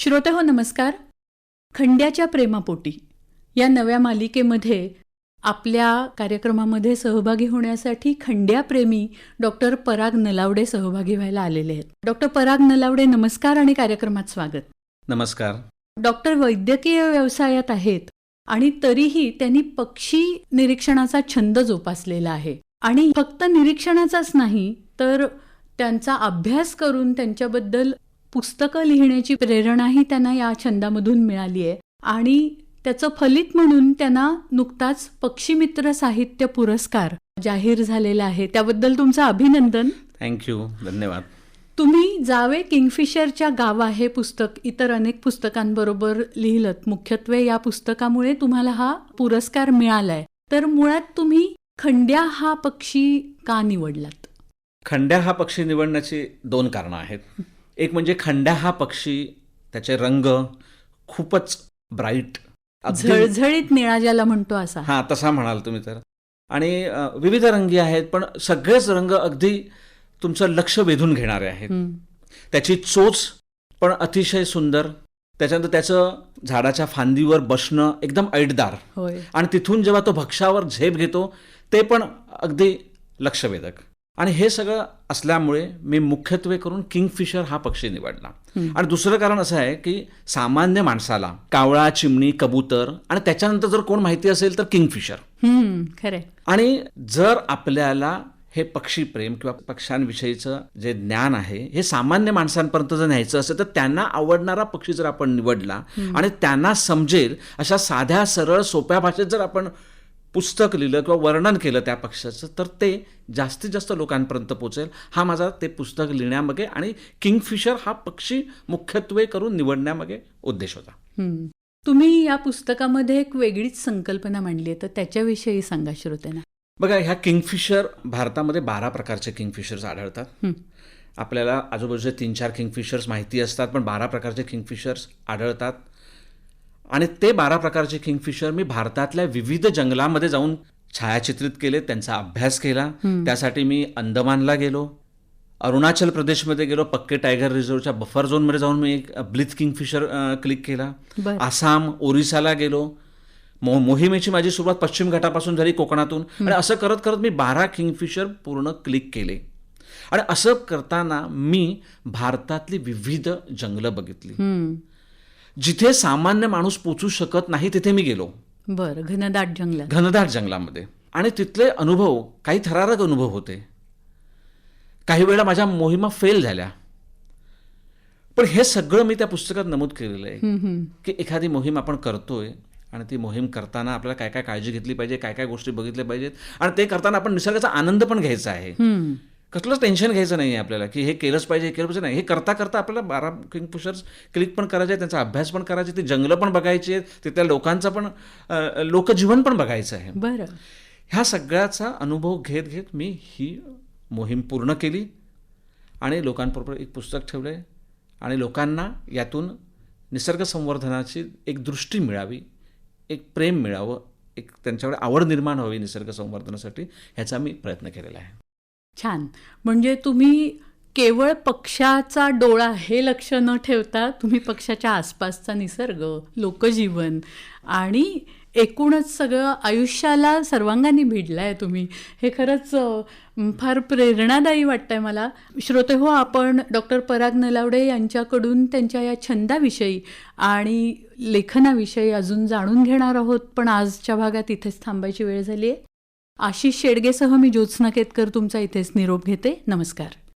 श्रोते हो नमस्कार. खंड्याच्या प्रेमापोटी या नव्या मालिकेमध्ये आपल्या कार्यक्रमामध्ये सहभागी होण्यासाठी खंड्याप्रेमी डॉक्टर पराग नलावडे सहभागी व्हायला आलेले आहेत. डॉक्टर पराग नलावडे नमस्कार आणि कार्यक्रमात स्वागत. नमस्कार. डॉक्टर वैद्यकीय व्यवसायात आहेत आणि तरीही त्यांनी पक्षी निरीक्षणाचा छंद जोपासलेला आहे. आणि फक्त निरीक्षणाचाच नाही तर त्यांचा अभ्यास करून त्यांच्याबद्दल पुस्तकं लिहिण्याची प्रेरणाही त्यांना या छंदामधून मिळाली आहे. आणि त्याचं फलित म्हणून त्यांना नुकताच पक्षीमित्र साहित्य पुरस्कार जाहीर झालेला आहे. त्याबद्दल तुमचं अभिनंदन. थँक्यू धन्यवाद. तुम्ही जावे किंगफिशरच्या गावा हे पुस्तक इतर अनेक पुस्तकांबरोबर लिहिलं मुख्यत्वे या पुस्तकामुळे तुम्हाला हा पुरस्कार मिळालाय. तर मुळात तुम्ही खंड्या हा पक्षी का निवडलात? खंड्या हा पक्षी निवडण्याची दोन कारणं आहेत. एक म्हणजे खंड्या हा पक्षी त्याचे रंग खूपच ब्राईट झळझळीत निळा ज्याला म्हणतो असा. हा तसा म्हणाल तुम्ही तर. आणि विविध रंगी आहेत पण सगळेच रंग अगदी तुमचं लक्ष वेधून घेणारे आहेत. त्याची चोच पण अतिशय सुंदर त्याच्यानंतर त्याचं झाडाच्या फांदीवर बसणं एकदम ऐटदार. आणि तिथून जेव्हा तो भक्ष्यावर झेप घेतो ते पण अगदी लक्षवेधक. आणि हे सगळं असल्यामुळे मी मुख्यत्वे करून किंगफिशर हा पक्षी निवडला. आणि दुसरं कारण असं आहे की सामान्य माणसाला कावळा चिमणी कबूतर आणि त्याच्यानंतर जर कोण माहिती असेल तर किंगफिशर. खरंय. आणि जर आपल्याला हे पक्षी प्रेम किंवा पक्ष्यांविषयीचं जे ज्ञान आहे हे सामान्य माणसांपर्यंत जर न्यायचं असेल तर त्यांना आवडणारा पक्षी जर आपण निवडला आणि त्यांना समजेल अशा साध्या सरळ सोप्या भाषेत जर आपण पुस्तक लिहिलं किंवा वर्णन केलं त्या पक्षाचं तर ते जास्तीत जास्त लोकांपर्यंत पोचेल हा माझा ते पुस्तक लिहिण्यामागे आणि किंगफिशर हा पक्षी मुख्यत्वे करून निवडण्यामागे उद्देश होता. तुम्ही या पुस्तकामध्ये एक वेगळीच संकल्पना मांडली आहे तर त्याच्याविषयी सांगा श्रोत्यांना. बघा ह्या किंगफिशर भारतामध्ये बारा प्रकारचे किंगफिशर्स आढळतात. आपल्याला आजूबाजूचे तीन चार किंगफिशर्स माहिती असतात पण बारा प्रकारचे किंगफिशर्स आढळतात. आणि ते बारा प्रकारचे किंगफिशर मी भारतातल्या विविध जंगलामध्ये जाऊन छायाचित्रित केले त्यांचा अभ्यास केला. त्यासाठी मी अंदमानला गेलो. अरुणाचल प्रदेशमध्ये गेलो पक्के टायगर रिझर्वच्या बफर झोनमध्ये जाऊन मी एक ब्लिथ किंगफिशर क्लिक केला. आसाम ओरिसाला गेलो. मो मोहिमेची माझी सुरुवात पश्चिम घाटापासून झाली कोकणातून. आणि असं करत करत मी बारा किंगफिशर पूर्ण क्लिक केले. आणि असं करताना मी भारतातली विविध जंगलं बघितली. जिथे सामान्य माणूस पोचू शकत नाही तिथे मी गेलो. बरं घनदाट जंगलात. घनदाट जंगलामध्ये. आणि तिथले अनुभव काही थरारक अनुभव होते. काही वेळा माझ्या मोहिमा फेल झाल्या. पण हे सगळं मी त्या पुस्तकात नमूद केलेलं आहे. की एखादी मोहीम आपण करतोय आणि ती मोहीम करताना आपल्याला काय काय काळजी घेतली पाहिजे काय काय गोष्टी बघितल्या पाहिजेत आणि ते करताना आपण निसर्गाचा आनंद पण घ्यायचा आहे. कसलंच टेन्शन घ्यायचं नाही आहे आपल्याला की हे केलंच पाहिजे हे केलं पाहिजे नाही. हे करता करता आपल्याला बारा किंगफिशर्स क्लिक पण करायचे आहे त्यांचा अभ्यास पण करायचे ते जंगलं पण बघायची आहेत तिथल्या लोकांचं पण लोकजीवन पण बघायचं आहे. बरं. ह्या सगळ्याचा अनुभव घेत घेत मी ही मोहीम पूर्ण केली आणि लोकांबरोबर एक पुस्तक ठेवलं आहे आणि लोकांना यातून निसर्ग संवर्धनाची एक दृष्टी मिळावी एक प्रेम मिळावं एक त्यांच्याकडे आवड निर्माण व्हावी निसर्ग संवर्धनासाठी ह्याचा मी प्रयत्न केलेला आहे. छान. म्हणजे तुम्ही केवळ पक्षाचा डोळा हे लक्ष न ठेवता तुम्ही पक्षाच्या आसपासचा निसर्ग लोकजीवन आणि एकूणच सगळं आयुष्याला सर्वांगाने भिडलाय तुम्ही. हे खरंच फार प्रेरणादायी वाटतंय मला. श्रोते हो आपण डॉक्टर पराग नलावडे यांच्याकडून त्यांच्या या छंदाविषयी आणि लेखनाविषयी अजून जाणून घेणार आहोत पण आजच्या भागात इथेच थांबायची वेळ झाली आहे आशिष शेडगेसह मी ज्योत्स्ना केतकर तुमचा इथेच निरोप घेते. नमस्कार.